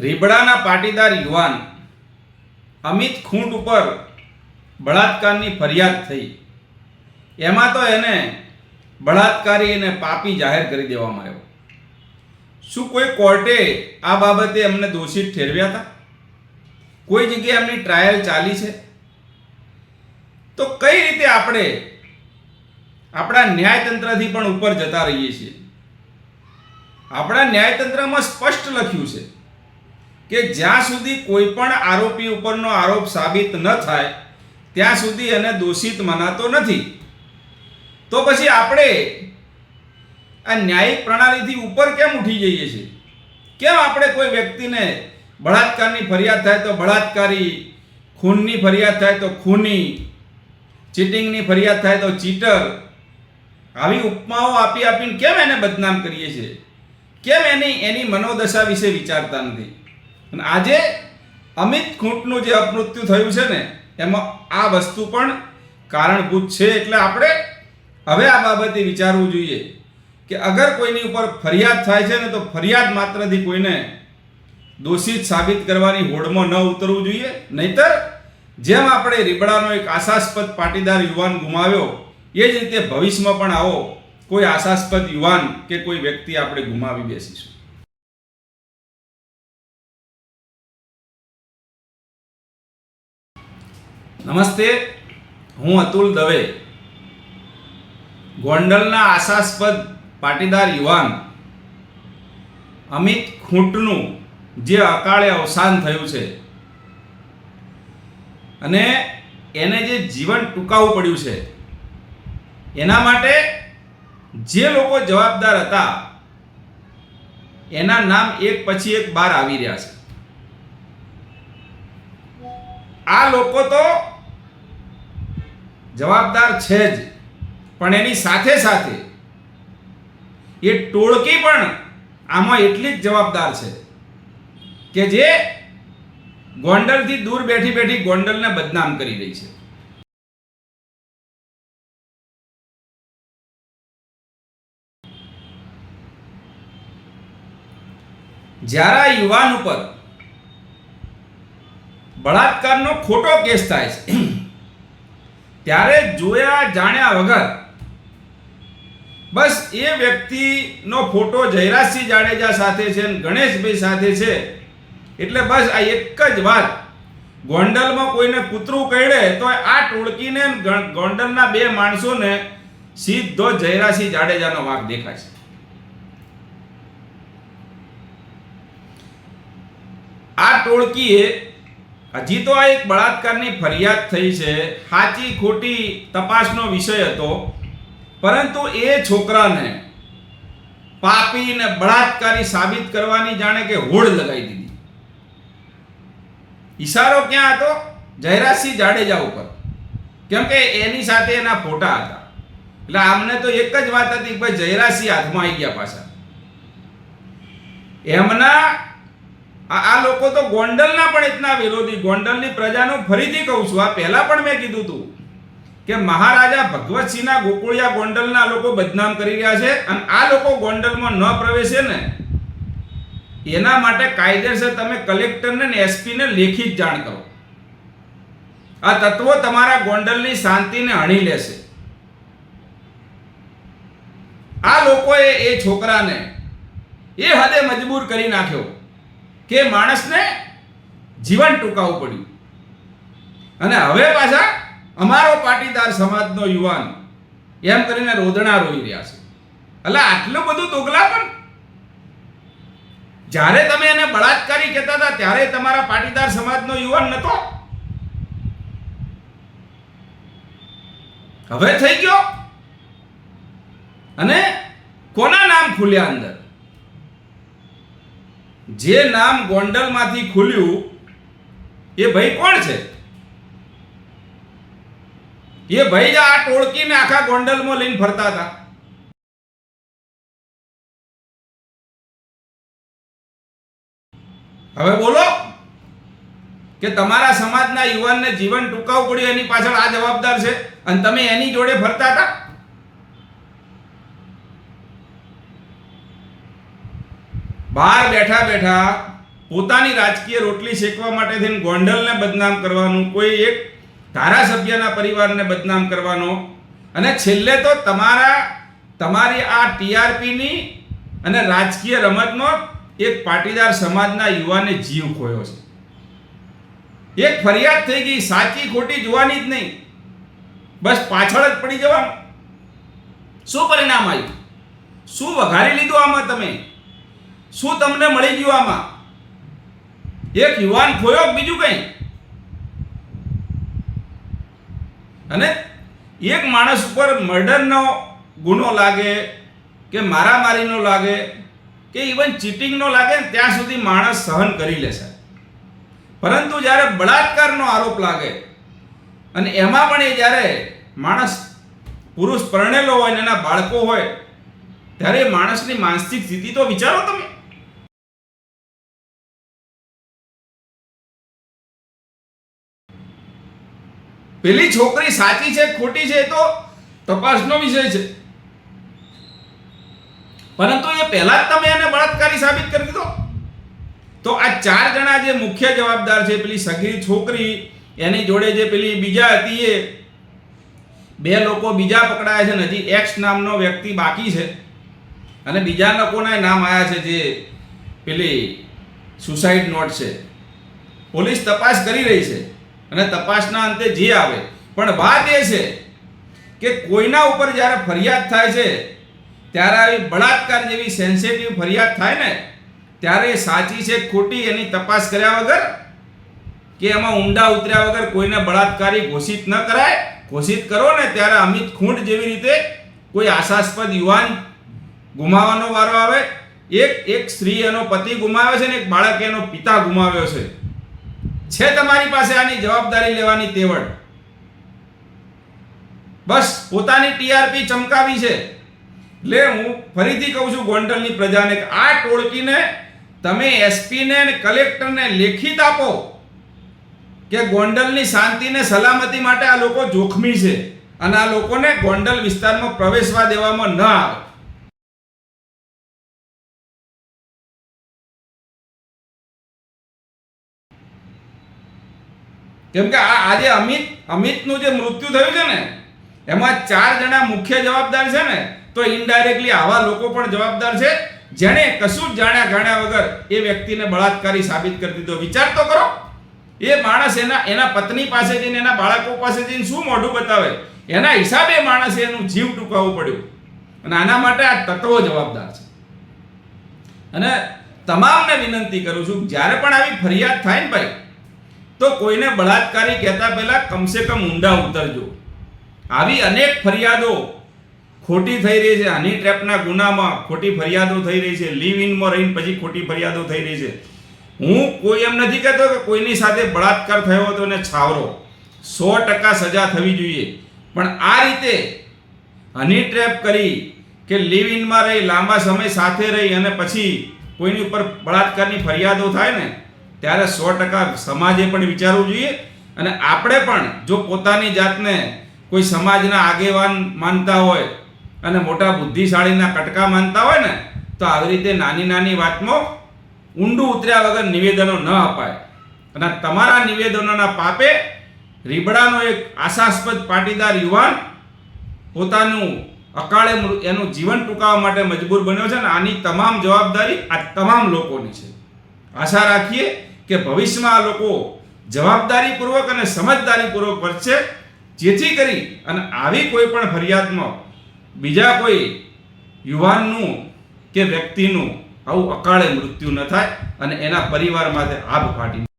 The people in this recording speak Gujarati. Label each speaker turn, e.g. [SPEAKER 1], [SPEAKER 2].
[SPEAKER 1] રીબડાના પાટીદાર યુવાન અમિત ખૂંટ ઉપર બળાત્કારની ફરિયાદ થઈ. એમાં તો એને બળાત્કારી અને પાપી જાહેર કરી દેવામાં આવ્યો. શું કોઈ કોર્ટે આ બાબતે એમને દોષિત ઠેરવ્યા હતા? કોઈ જગ્યાએ એમની ટ્રાયલ ચાલી છે? તો કઈ રીતે આપણે આપણા ન્યાયતંત્રથી પણ ઉપર જતા રહીએ છીએ? આપણા ન્યાયતંત્રમાં સ્પષ્ટ લખ્યું છે કે જ્યાં સુધી કોઈ પણ આરોપી ઉપરનો આરોપ સાબિત ન થાય, ત્યાં સુધી એને દોષિત મનાતો નથી. તો પછી આપણે આ ન્યાયિક પ્રણાલીથી ઉપર કેમ ઉઠી જઈએ છીએ? કેમ આપણે કોઈ વ્યક્તિને બળાત્કારની ફરિયાદ થાય તો બળાત્કારી, ખૂનની ફરિયાદ થાય તો ખૂની, ચીટિંગની ફરિયાદ થાય તો ચીટર? આવી ઉપમાઓ આપી આપીને કેમ એને બદનામ કરીએ છીએ? કેમ એની એની મનોદશા વિશે વિચારતા નથી? અને આજે અમિત ખૂંટનું જે અપમૃત્યુ થયું છે ને, એમાં આ વસ્તુ પણ કારણભૂત છે એટલે આપણે હવે આ બાબતે વિચારવું જોઈએ કે અગર કોઈની ઉપર ફરિયાદ થાય છે ને, તો ફરિયાદ માત્રથી કોઈને દોષિત સાબિત કરવાની હોડમાં ન ઉતરવું જોઈએ. નહીતર જેમ આપણે રીબડાનો એક આશાસ્પદ પાટીદાર યુવાન ગુમાવ્યો, એ જ રીતે ભવિષ્યમાં પણ આવો કોઈ આશાસ્પદ યુવાન કે કોઈ વ્યક્તિ આપણે ગુમાવી બેસીશું. નમસ્તે, હું અતુલ દવે. ગોંડલના આશાસ્પદ પાટીદાર યુવાન અમિત ખૂંટનું જે અકાળે અવસાન થયું છે અને એને જે જીવન ટૂંકાવવું પડ્યું છે, એના માટે જે લોકો જવાબદાર હતા, એના નામ એક પછી એક બહાર આવી રહ્યા છે. આ લોકો તો જવાબદાર છે જ. પણ એની સાથે સાથે એ ટોળકી પણ આમાં એટલી જ જવાબદાર છે કે જે ગોંડલથી દૂર બેઠી બેઠી ગોંડલને બદનામ કરી રહી છે. જ્યારે યુવાન ઉપર બળાત્કારનો ખોટો કેસ થાય છે. ત્યારે જોયા જાણ્યા વગર બસ એ વ્યક્તિનો ફોટો જયરાજસિંહ જાડેજા સાથે છે અને ગણેશભાઈ સાથે છે. એટલે બસ આ એક જ વાત. ગોંડલમાં કોઈને કૂતરું કહેડે તો આ ટોળકીને ગોંડલના બે માણસોને સીધો જયરાસિંહ જાડેજાનો વાંક દેખાય છે. આ ટોળકીએ હજી તો આ એક બળાત્કારની ફરિયાદ થઈ છે. સાચી ખોટી તપાસનો વિષય હતો. પરંતુ એ છોકરાને પાપીને બળાત્કારી સાબિત કરવાની જાણે કે હોડ લગાવી દીધી. ઈશારો ક્યાં હતો? જયરાજસિંહ જાડેજા ઉપર. કેમ કે એની સાથે એના ફોટા હતા. એટલે આમને તો એક જ વાત હતી કે ભાઈ જયરાજસિંહ હાથમાં આવી ગયા પાછા. એમના આ લોકો તો ગોંડલના પણ એટલા વિરોધી. ગોંડલની પ્રજાનું ફરીથી કહું છું, આ પહેલા પણ મેં કીધું હતું કે મહારાજા ભગવતસિંહના ગોકુળિયા ગોંડલના લોકો બદનામ કરી રહ્યા છે અને આ લોકો ગોંડલમાં ન પ્રવેશે ને, એના માટે કાયદેસર તમે કલેક્ટરને ને એસપીને લેખિત જાણ કરો. આ તત્વો તમારા ગોંડલની શાંતિને હણી લેશે. આ લોકોએ એ છોકરાને એ હદે મજબૂર કરી નાખ્યો. કે માણસને જીવન ટૂંકાવવું પડ્યું. અને હવે પાછા અમારો પાટીદાર સમાજનો યુવાન એમ કરીને રોદણા રોઈ રહ્યા છે. એટલે આટલું બધું દોગલા પણ? જ્યારે તમે એને બળાત્કારી કહેતા હતા, ત્યારે તમારા પાટીદાર સમાજનો યુવાન નતો હવે થઈ ગયો? અને કોના નામ ખુલ્યા અંદર? જે નામ ગોંડલમાંથી ખુલ્યું, એ ભાઈ કોણ છે? એ ભાઈ આ ટોળકીને આખા ગોંડલમાં લઈને ફરતા હતા. હવે બોલો કે તમારા સમાજના યુવાનને જીવન ટૂંકાવવું પડ્યું, એની પાછળ આ જવાબદાર છે? અને તમે એની જોડે ફરતા હતા? બહાર બેઠા બેઠા પોતાની રાજકીય રોટલી શેકવા માટે થઈને ગોંડલને બદનામ કરવાનું, કોઈ એક ધારાસભ્યના પરિવારને બદનામ કરવાનો. અને છેલ્લે તો તમારા, તમારી આ ટીઆરપીની અને રાજકીય રમતનો એક પાટીદાર સમાજના યુવાને જીવ ખોયો છે. એક ફરિયાદ થઈ ગઈ, સાચી ખોટી જોવાની જ નહીં. બસ પાછળ જ પડી જવાનું. શું પરિણામ આવ્યું? શું વઘારી લીધું આમાં તમે? શું તમને મળી ગયું આમાં? એક યુવાન ખોયો બીજું કંઈ? અને એક માણસ ઉપર મર્ડરનો ગુનો લાગે કે મારામારીનો લાગે કે ઇવન ચીટિંગનો લાગે ત્યાં સુધી માણસ સહન કરી લેશે પરંતુ જ્યારે બળાત્કારનો આરોપ લાગે અને એમાં પણ એ જ્યારે માણસ પુરુષ પરણેલો હોય ને એના બાળકો હોય, ત્યારે એ માણસની માનસિક સ્થિતિ તો વિચારો તમે. પેલી છોકરી સાચી છે, ખોટી છે એ તો તપાસનો વિષય છે. પરંતુ એ પહેલા જ તમે એને બળાત્કારી સાબિત કરી દીધો. તો આ ચાર જણા જે મુખ્ય જવાબદાર છે, પેલી સગીર છોકરી, એની જોડે જે પેલી બીજા હતી એ, બે લોકો બીજા પકડાયા છે ને હજી એક્સ નામનો વ્યક્તિ બાકી છે. અને બીજા લોકોના નામ આવ્યા છે, જે પેલી સુસાઇડ નોટ છે. પોલીસ તપાસ કરી રહી છે. અને તપાસના અંતે જે આવે. પણ વાત એ છે કે કોઈના ઉપર જ્યારે ફરિયાદ થાય છે, ત્યારે આવી બળાત્કાર જેવી સેન્સિટિવ ફરિયાદ થાય ને, ત્યારે એ સાચી છે ખોટી એની તપાસ કર્યા વગર? કે એમાં ઊંડા ઉતર્યા વગર કોઈને બળાત્કારી ઘોષિત ન કરાય? ઘોષિત કરો ને ત્યારે અમિત ખૂંટ જેવી રીતે કોઈ આશાસ્પદ યુવાન ગુમાવવાનો વારો આવે. એક એક સ્ત્રી એનો પતિ ગુમાવે છે ને એક બાળક એનો પિતા ગુમાવ્યો છે. છે તમારી પાસે આની જવાબદારી લેવાની તેવડ. બસ, પોતાની ટીઆરપી ચમકાવી છે. એટલે હું ફરીથી કહું છું ગોંડલની પ્રજાને આ ટોળકીને તમે એસપીને કલેક્ટરને લેખિત આપો કે ગોંડલની શાંતિને સલામતી માટે આ લોકો જોખમી છે અને આ લોકોને ગોંડલ વિસ્તારમાં પ્રવેશવા દેવામાં ન આવે. કેમ કે આ આજે અમિત અમિતનું જે મૃત્યુ થયું છે ને, એમાં ચાર જણા મુખ્ય જવાબદાર છે ને, તો ઇનડાયરેક્ટલી આવા લોકો પણ જવાબદાર છે. જેણે કશું જ જાણ્યા જાણ્યા વગર એ વ્યક્તિને બળાત્કારી સાબિત કરી દીધો. વિચાર તો કરો. એ માણસ એના એના પત્ની પાસે જઈને, એના બાળકો પાસે જઈને શું મોઢું બતાવે? એના હિસાબે માણસે એનું જીવ ટૂંકાવવું પડ્યું. અને આના માટે આ તત્વો જવાબદાર છે. અને તમામને વિનંતી કરું છું, જ્યારે પણ આવી ફરિયાદ થાય ને ભાઈ તો કોઈને બળાત્કારી કહેતા પહેલા કમસે કમ ઊંડા ઉતરજો. આવી અનેક ફરિયાદો ખોટી થઈ રહી છે. હની ટ્રેપના ગુનામાં ખોટી ફરિયાદો થઈ રહી છે. લીવ ઇનમાં રહીને પછી ખોટી ફરિયાદો થઈ રહી છે. હું કોઈ એમ નથી કહેતો કે કોઈની સાથે બળાત્કાર થયો હતો ને છાવરો. સો ટકા સજા થવી જોઈએ. પણ આ રીતે હની ટ્રેપ કરી કે લીવ ઇનમાં રહી, લાંબા સમય સાથે રહી અને પછી કોઈની ઉપર બળાત્કારની ફરિયાદો થાય ને ત્યારે સો ટકા સમાજે પણ વિચારવું જોઈએ અને આપણે પણ જો પોતાની જાતને કોઈ સમાજના આગેવાન માનતા હોય અને મોટા બુદ્ધિશાળીના કટકા માનતા હોય ને, તો આવી રીતે નાની નાની વાતમાં ઊંડું ઉતર્યા વગર નિવેદનો ન અપાય. અને તમારા નિવેદનોના પાપે રીબડાનો એક આશાસ્પદ પાટીદાર યુવાન પોતાનું અકાળે એનું જીવન ટૂંકાવવા માટે મજબૂર બન્યો છે ને આની તમામ જવાબદારી આ તમામ લોકોની છે. આશા રાખીએ કે ભવિષ્યમાં આ લોકો જવાબદારીપૂર્વક અને સમજદારીપૂર્વક વર્તશે, જેથી કરી અને આવી કોઈ પણ ફરિયાદમાં બીજા કોઈ યુવાનનું કે વ્યક્તિનું આવું અકાળે મૃત્યુ ન થાય અને એના પરિવાર માટે આભ ફાટી